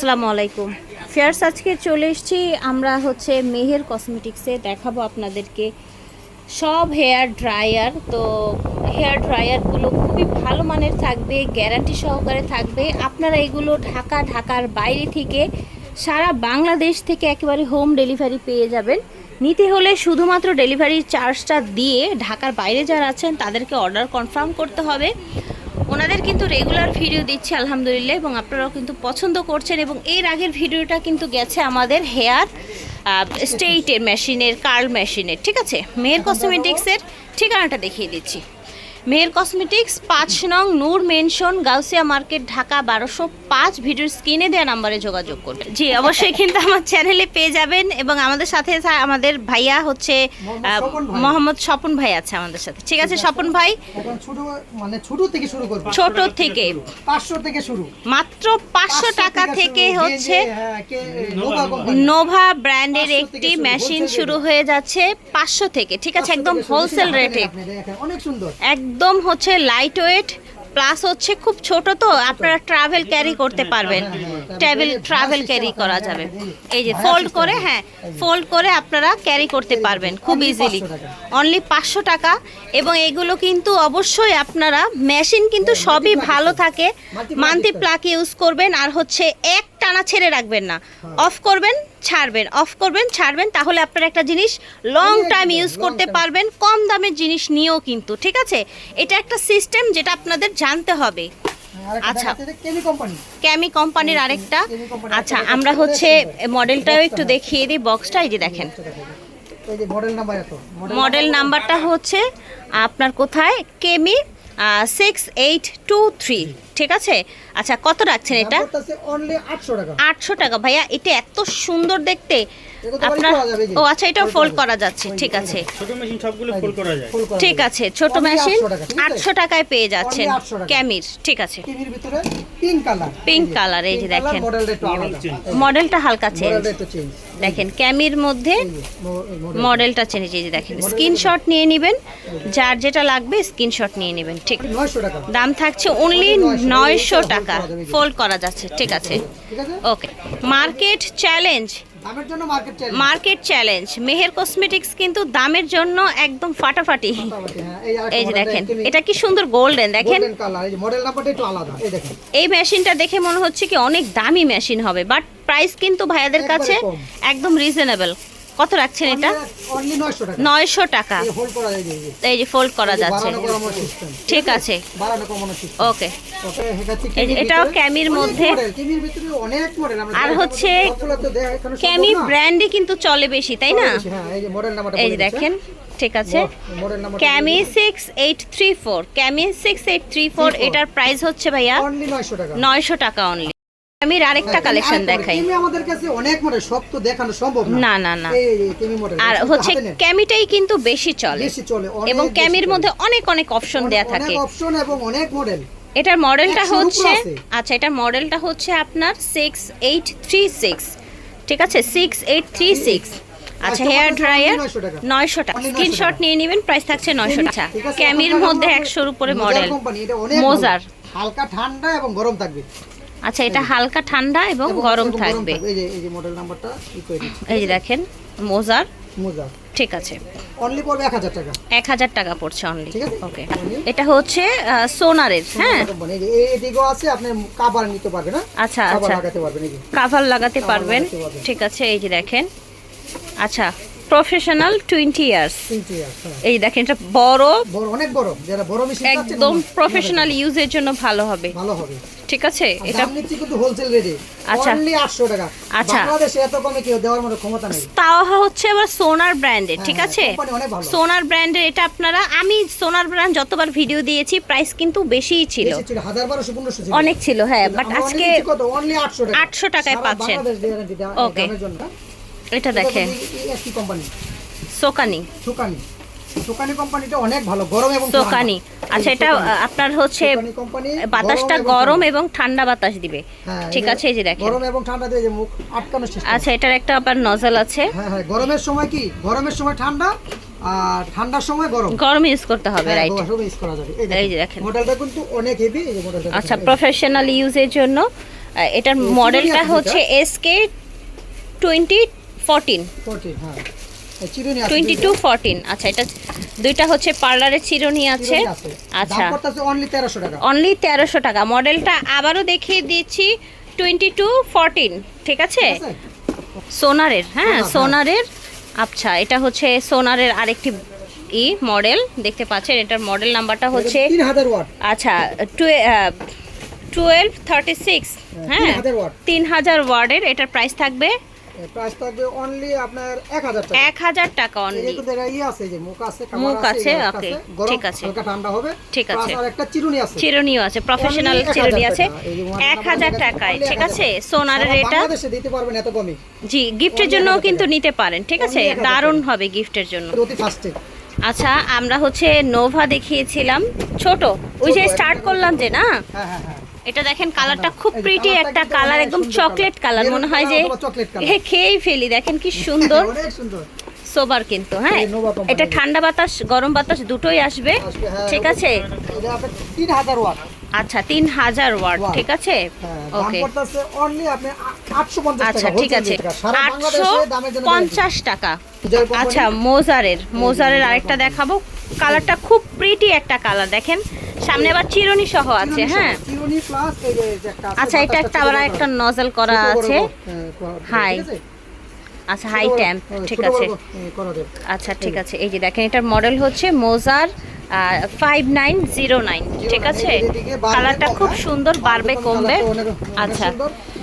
আসসালামু আলাইকুম। ফেয়ার্স, আজকে চলে এসেছি। আমরা হচ্ছে মেহের কসমেটিক্সে দেখাবো আপনাদেরকে সব হেয়ার ড্রায়ার। তো হেয়ার ড্রায়ারগুলো খুবই ভালো মানের থাকবে, গ্যারান্টি সহকারে থাকবে। আপনারা এগুলো ঢাকা, ঢাকার বাইরে থেকে সারা বাংলাদেশ থেকে একেবারে হোম ডেলিভারি পেয়ে যাবেন। নিতে হলে শুধুমাত্র ডেলিভারি চার্জটা দিয়ে ঢাকার বাইরে যারা আছেন, তাদেরকে অর্ডার কনফার্ম করতে হবে। ওনাদের কিন্তু রেগুলার ভিডিও দিচ্ছি, আলহামদুলিল্লাহ, এবং আপনারাও কিন্তু পছন্দ করছেন, এবং এর আগের ভিডিওটা কিন্তু গেছে আমাদের হেয়ার স্টেইটের মেশিনের কার্ল মেশিনের ঠিক আছে? মেয়ের কসমেটিক্সের ঠিকানাটা দেখিয়ে দিচ্ছি। মেহের কসমেটিক্স পাঁচ নং নূর মেনশন গাউসিয়া মার্কেট ঢাকা বারোশো পাঁচ ভিডিওর স্ক্রিনে দেওয়া নাম্বারে যোগাযোগ করবেন। জি অবশ্যই কিন্তু আমার চ্যানেলে পেয়ে যাবেন এবং আমাদের সাথে আমাদের ভাইয়া হচ্ছে মোহাম্মদ স্বপন ভাই। আছে আমাদের সাথে। ঠিক আছে স্বপন ভাই? মানে ছোট থেকে শুরু করব। ছোট থেকে। পাঁচশো থেকে শুরু। মাত্র পাঁচশো টাকা থেকে হচ্ছে হ্যাঁ, নোভা ব্র্যান্ডের একটি মেশিন শুরু। হয়ে যাচ্ছে পাঁচশো থেকে। ঠিক আছে একদম হোলসেল রেটে অনেক সুন্দর। একদম হচ্ছে লাইট ওয়েট প্লাস হচ্ছে খুব ছোট তো আপনারা ট্রাভেল ক্যারি করতে পারবেন। ট্রাভেল ট্রাভেল ক্যারি করা যাবে। এই যে ফোল্ড করে হ্যাঁ ফোল্ড করে আপনারা ক্যারি করতে পারবেন খুব ইজিলি অনলি পাঁচশো টাকা। এবং এগুলো কিন্তু অবশ্যই আপনারা মেশিন কিন্তু সবই ভালো থাকে। মান্থলি প্লাক ইউজ করবেন আর হচ্ছে এক টানা ছেড়ে রাখবেন না। অফ করবেন ছাড়বেন। অফ করবেন ছাড়বেন তাহলে আপনারা একটা জিনিস লং টাইম ইউজ করতে পারবেন কম দামের জিনিস নিয়েও কিন্তু ঠিক আছে? এটা একটা সিস্টেম যেটা আপনাদের জানতে হবে। আচ্ছা। কেমি কোম্পানি ক্যামি কোম্পানির আরেকটা। আচ্ছা আমরা হচ্ছে মডেলটাও একটু দেখিয়ে দিই বক্সটা এই যে দেখেন। এই যে মডেল নাম্বার এত। মডেল নাম্বারটা হচ্ছে আপনার কোথায়? কেমি সিক্স এইট টু থ্রি ঠিক আছে? আচ্ছা কত রাখছেন এটা? আটশো টাকা। আটশো টাকা। ভাইয়া এটা এত সুন্দর দেখতে। আপনার। ও আচ্ছা এটাও Fold ফোল্ড করা যাচ্ছে ঠিক আছে। ছোট মেশিন সবগুলো ফুল করা যায়। ঠিক আছে ছোট মেশিন 800 টাকা, ঠিক আছে? আটশো টাকায় পেয়ে যাচ্ছেন। ক্যামির ঠিক আছে। কেমির ভিতরে পিঙ্ক কালার Pink color, এই যে দেখেন। মডেলটা হালকা চেঞ্জ দেখেন ক্যামির মধ্যে। মডেলটা চেঞ্জ এই যে দেখেন। স্ক্রিনশট নিয়ে নেবেন। যার যেটা লাগবে স্ক্রিনশট নিয়ে নেবেন ঠিক। 900 টাকা। দাম থাকছে অনলি নয়শো টাকা। ফোল্ড করা যাচ্ছে ঠিক আছে। Okay market challenge market challenge Meher cosmetics কিন্তু দামের জন্য একদম ফাটাফাটি। এই যে দেখেন এটা কি সুন্দর গোল্ডেন এই দেখেন। এই মেশিনটা দেখে মনে হচ্ছে কি অনেক দামি মেশিন হবে বাট প্রাইস কিন্তু ভাইয়াদের কাছে একদম রিজনেবল কত রাখছেন এটা? অনলি 900 টাকা। নয়শো টাকা। এই যে। ফোল্ড করা যাচ্ছে। ঠিক আছে। ওকে। এটাও ক্যামির মধ্যে। আর হচ্ছে ক্যামি। ব্র্যান্ডই কিন্তু চলে বেশি তাই না? হ্যাঁ এই যে। দেখেন ঠিক আছে। Kemei six eight three four Kemei six eight three four এটার প্রাইস হচ্ছে ভাইয়া অনলি 900 টাকা। নয়শো টাকা অনলি ক্যামির আরেকটা হ্যাঁ, কালেকশন দেখাই। কেমি আমাদের কাছে অনেক মডেল সব তো দেখানো সম্ভব না। না না আর হচ্ছে ক্যামিটাই কিন্তু বেশি চলে। বেশি চলে এবং ক্যামির মধ্যে অনেক অনেক অপশন দেয়া থাকে। অনেক অপশন এবং অনেক মডেল এটার মডেলটা হচ্ছে আচ্ছা এটার মডেলটা হচ্ছে আপনার সিক্স এইট থ্রি সিক্স ঠিক আছে? সিক্স এইট থ্রি সিক্স আচ্ছা হেয়ার ড্রায়ার 900 টাকা। নয়শো টাকা। স্ক্রিনশট নিয়ে নেবেন প্রাইস থাকছে নয়শো টাকা। ক্যামির মধ্যে একশোর উপরে মডেল মোজার হালকা ঠান্ডা এবং গরম থাকবে। আচ্ছা এটা হালকা ঠান্ডা এবং গরম থাকবে। এই যে এই যে মডেল নাম্বারটা এই যে দেখেন মোজার। মোজা ঠিক আছে। অনলি পড়বে 1000 টাকা। এক হাজার টাকা পড়ছে অনলি ওকে এটা হচ্ছে সোনারের হ্যাঁ? এই এদিকেও আছে আপনি কাভার নিতে পারবেন না আচ্ছা কাভার আচ্ছা। লাগাতে পারবেন কাভার লাগাতে পারবেন। লাগাতে পারবেন। ঠিক আছে এই যে দেখেন। আচ্ছা প্রফেশনাল টোয়েন্টি ইয়ার্স তিনটি আছে। এই দেখেন এটা বড়। বড় অনেক বড়। যারা বড় মেশিন একদম প্রফেশনাল ইউজের জন্য ভালো হবে। ভালো হবে। ঠিক আছে? এটা নিচ্ছি কিন্তু হোলসেল রেটে আচ্ছা। অনলি 800 টাকা। আচ্ছা। বাংলাদেশে এত কমে কেউ দেওয়ার মতো ক্ষমতা নেই। তাওয়া হচ্ছে আবার সোনার ব্র্যান্ডের ঠিক হ্যাঁ, আছে। সোনার ব্র্যান্ডের এটা আপনারা আমি সোনার ব্র্যান্ড যতবার ভিডিও দিয়েছি প্রাইস কিন্তু বেশিই ছিল। বেশি ছিল 1200 1500 ছিল। অনেক ছিল হ্যাঁ বাট আজকে অনলি 800 টাকা। 800 টাকায় পাচ্ছেন। বাংলাদেশ এটা দেখেন। একই কোম্পানি সোকানি। সুকানি। সুকানি কোম্পানিটা অনেক ভালো গরম এবং সোকানি। আচ্ছা এটা আপনার হচ্ছে বাতাসটা গরম এবং ঠান্ডা বাতাস দিবে। হ্যাঁ, ঠিক আছে এই যে দেখেন। গরম এবং ঠান্ডা দিয়ে যে মুখ সিস্টেম আচ্ছা এটার একটা আবার নজল আছে। হ্যাঁ হ্যাঁ গরমের সময় কি? গরমের সময় ঠান্ডা আর ঠান্ডার সময় গরম। গরম ইউজ করতে হবে হ্যাঁ, রাইট গরম use করা যাবে। এই যে দেখেন। মডেলটা কিন্তু অনেক হেভি এই যে মডেলটা আচ্ছা প্রফেশনাল ইউজের জন্য এটার মডেলটা হচ্ছে এস কে টোয়েন্টি ফোরটিন 14 হ্যাঁ। এই চিরুনি আছে টোয়েন্টি টু ফোরটিন আচ্ছা এটা দুইটা হচ্ছে পার্লারের চিরুনি আছে। আচ্ছা। অনলি 1300 টাকা। অনলি তেরোশো টাকা। মডেলটা আবারও দেখিয়ে দিচ্ছি টোয়েন্টি টু ফোরটিন ঠিক আছে? সোনারের হ্যাঁ হ্যাঁ। সোনারের আচ্ছা এটা হচ্ছে সোনারের আরেকটি ই মডেল দেখতে পাচ্ছেন এটার মডেল নাম্বারটা হচ্ছে 3000 ওয়াট। আচ্ছা টুয়েলভ থার্টি সিক্স হ্যাঁ তিন হাজার ওয়ার্ডের এটার প্রাইস থাকবে প্রাইস থাকবে অনলি আপনার 1000 টাকা। এক হাজার টাকা এই অনলি যে কিন্তু এটা আছে যে মুখ আছে মুখ আছে, গরম, ঠিক আছে। হালকা ঠান্ডা হবে। ঠিক আছে। আর একটা চিরুনি আছে। চিরুনিও আছে প্রফেশনাল 1000 চিরুনি আছে। টাকা। এই যে model এক number হাজার লেখা আছে, টাকায় ঠিক আছে? সোনারের সারা এটা বাংলাদেশে দিতে পারবেন এত কমই। জি গিফটের জন্য কিন্তু নিতে পারেন ঠিক আছে? দারুণ হবে গিফটের জন্য। অতি ফাস্টে আচ্ছা আমরা হচ্ছে নোভা দেখিয়েছিলাম ছোট। ওই যে স্টার্ট করলাম যে না? হ্যাঁ হ্যাঁ হ্যাঁ। এটা দেখেন কালারটা খুব প্রিটি একটা কালার একদম চকলেট কালার। মনে হয় যে খেয়েই ফেলি দেখেন কি সুন্দর। সোবার কিন্তু হ্যাঁ। এটা ঠান্ডা বাতাস গরম বাতাস দুটোই আসবে হ্যাঁ, ঠিক আছে? এটা আপনার 3000 ওয়াট। আচ্ছা তিন হাজার ওয়াট। Watt। ঠিক আছে? হ্যাঁ ওকে পড়তেছে অনলি আপনি 850 টাকা আচ্ছা ঠিক আছে। আটশো পঞ্চাশ টাকা। আচ্ছা মোজারের মোজারের আরেকটা দেখাবো। কালারটা খুব প্রিটি একটা কালার দেখেন। সামনে আবার চিরুনি সহ আছে হ্যাঁ। আচ্ছা এটা একটা আবার একটা নজল করা আছে। হ্যাঁ, হাই আচ্ছা হাই ট্যাম্প হ্যাঁ, ঠিক আছে। বড়, হ্যাঁ, করা যাবে। আচ্ছা ঠিক আছে। এই যে দেখেন এটার মডেল হচ্ছে মোজার ফাইভ নাইন জিরো নাইন ঠিক আছে? কালারটা খুব হ্যাঁ? সুন্দর বাড়বে কমবে। আচ্ছা।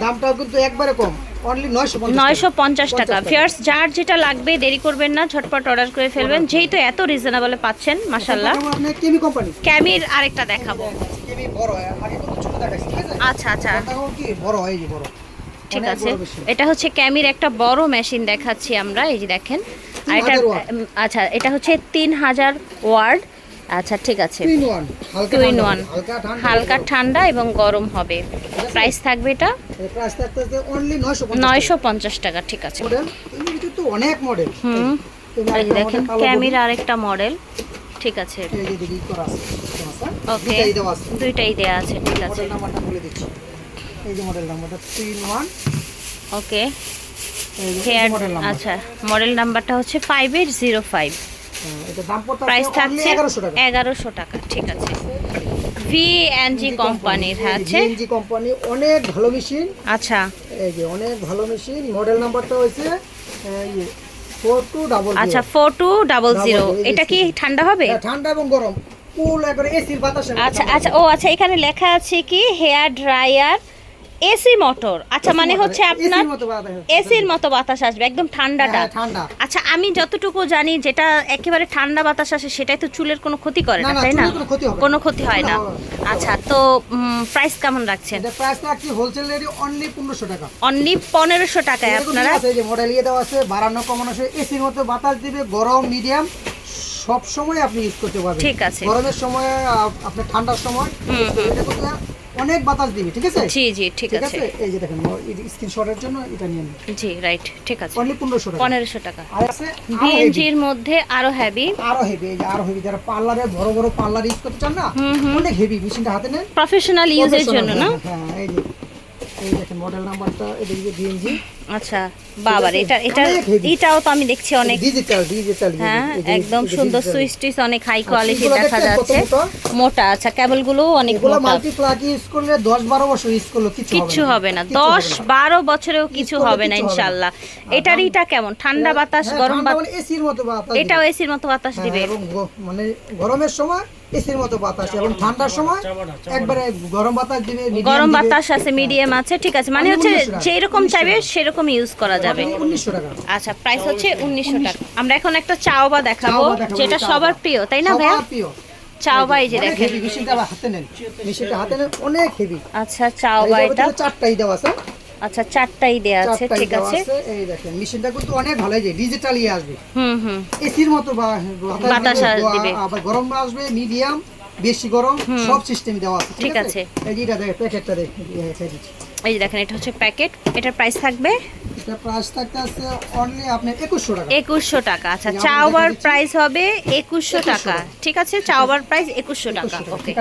দামটাও কিন্তু একবারে কম। অনলি 950 নয়শো পঞ্চাশ টাকা। 50 ফিয়ার্স যার যেটা লাগবে দেরি করবেন না ঝটপট অর্ডার করে ফেলবেন। যেহেতু এত রিজনেবলে পাচ্ছেন মাসাল্লাহ ক্যামির আরেকটা দেখাবো। আচ্ছা আচ্ছা। বড় হয় বড়। ঠিক আছে। এটা হচ্ছে ক্যামির একটা বড় মেশিন দেখাচ্ছি আমরা এই যে দেখেন। আর এটা 3000 watt। উম, আচ্ছা এটা হচ্ছে তিন হাজার ওয়ার্ড আচ্ছা ঠিক আছে। টু ইন ওয়ান হালকা ঠান্ডা এবং গরম হবে। প্রাইস থাকবে এটা? প্রাইস থাকতেছে অনলি 950 নয়শো পঞ্চাশ টাকা। ঠিক আছে। অনেক মডেল হুম। দেখেন ক্যামির আরেকটা মডেল ঠিক আছে। ওকে দুইটাই দেওয়া আছে। ঠিক আছে। মডেল নাম্বারটা বলে দিচ্ছি। এই যে মডেল নাম্বারটা থ্রি ওয়ান ওকে হেয়ার আচ্ছা মডেল নাম্বারটা হচ্ছে ফাইভ এইট জিরো ফাইভ এটা দাম পড়তে প্রাইস থাকছে এগারোশো টাকা। ঠিক আছে। কোম্পানির হ্যাঁ আছে। বিএনজি কোম্পানি অনেক ভালো মেশিন আচ্ছা। এই যে অনেক ভালো মেশিন মডেল নাম্বারটা ফোর টু ডাবল আচ্ছা ফোর টু ডাবল জিরো এটা কি ঠান্ডা হবে? ঠান্ডা এবং গরম। কুল এসির বাতাসে। আচ্ছা আচ্ছা ও আচ্ছা এখানে লেখা আছে কি হেয়ার ড্রায়ার এসি মোটর আচ্ছা মানে হচ্ছে আপনার এসির মতো বাতাস আসবে একদম ঠান্ডাটা। হ্যাঁ, ঠান্ডা। আচ্ছা আমি যতটুকু জানি যেটা একেবারে ঠান্ডা বাতাস আসে সেটাই তো চুলের কোনো ক্ষতি করে না, তাই না? কোনো ক্ষতি হয় না। আচ্ছা তো প্রাইস কেমন রাখছেন? প্রাইস রাখছি হোলসেল রেডি অনলি পনেরোশো টাকা। অনলি পনেরোশো টাকায় এরকম আপনারা? আছে যে মডেল ইয়ে দেওয়া আছে বাড়ানো কমানো আছে এসির মতো বাতাস দিবে গরম মিডিয়াম সব সময় আপনি ইউজ করতে পারবেন। ঠিক আছে। গরমের সময় আপনার ঠান্ডার সময়। অনেক বাতাস দিবে ঠিক আছে? জি জি ঠিক আছে। এই যে দেখেন স্ক্রিনশটের জন্য এটা নিয়ে নিন। জি রাইট ঠিক আছে। অনলি 1500 টাকা। 1500 টাকা। আর আছে বিএনজি এর মধ্যে আরও হেভি আরও হেভি এই যে আরও হেভি যারা পার্লারে বড় বড় পার্লার ইউজ করতে চান না অনেক হেভি মেশিনটা হাতে নেন। প্রফেশনাল ইউজের জন্য না? হ্যাঁ হ্যাঁ, এই যে এই দেখেন মডেল নাম্বারটা এই যে বিএনজি আচ্ছা বাবার এটা এটা এটাও তো আমি দেখছি অনেক ডিজিটাল ডিজিটাল হ্যাঁ একদম সুন্দর সুইচ টুইচ অনেক হাই কোয়ালিটি দেখা যাচ্ছে। মোটা? আচ্ছা কেবলগুলো অনেক এগুলো মোটা। মাল্টি প্লাগ ইউজ করলে 10 12 বছর ইউজ করলে কিছু হবে না। কিচ্ছু হবে না। বারো বছরেও কিছু হবে না কিচ্ছু হবে না। ইনশাল্লাহ আর এটার ইটা কেমন? ঠান্ডা বাতাস হ্যাঁ, গরম বাতাস মানে এসির মতো বাতাস এটাও এসির মতো বাতাস হ্যাঁ, দিবে। মানে গরমের সময় এসির মতো বাতাস এবং ঠান্ডার সময় একবারে গরম বাতাস দিবে গরম বাতাস আছে মিডিয়াম আছে ঠিক আছে। মানে হচ্ছে 1900 টাকা। যেই রকম 1900 চাইবে টাকা। সেরকম ইউজ করা যাবে। আপনি 1900 টাকা। আচ্ছা প্রাইস হচ্ছে উনিশশো টাকা। আমরা এখন একটা চাওবা দেখাবো যেটা সবার প্রিয় তাই না ভাইয়া? চাওবা এই যে দেখেন। মেশিনটা হাতে নেন। মেশিনটা হাতে নেন অনেক হেভি আচ্ছা চাওবা এটা। চারটাই দেওয়া আছে। আচ্ছা চারটাই দেয়া আছে ঠিক আছে। আছে। এই দেখেন মেশিনটা কিন্তু অনেক ভালো যে ডিজিটাল আসবে। হুম হুম। এসির মতো বাতাস আবার গরম আসবে মিডিয়াম বেশি গরম সব সিস্টেম দেওয়া আছে ঠিক আছে। এই যে এটা দেখেন প্যাকেটটা দেখেন এই যে দেখেন এটা হচ্ছে প্যাকেট। এটার প্রাইস থাকবে? এটা প্রাইস থাকতে আছে অনলি আপনার একুশশো টাকা। একুশশো টাকা। আচ্ছা চাওয়ার প্রাইস হবে একুশশো 2100 টাকা। ঠিক আছে? চাওয়ার প্রাইস একুশশো টাকা। 2100 টাকা, ওকে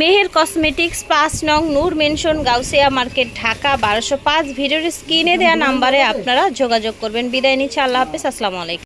মেহের কসমেটিক্স পাঁচ নং নূর মেনশন গাউসিয়া মার্কেট ঢাকা বারোশো পাঁচ। ভিডিওর স্ক্রিনে দেওয়া নাম্বারে আপনারা যোগাযোগ করবেন। বিদায় নিচ্ছি। আল্লাহ হাফিজ। আসসালামু আলাইকুম।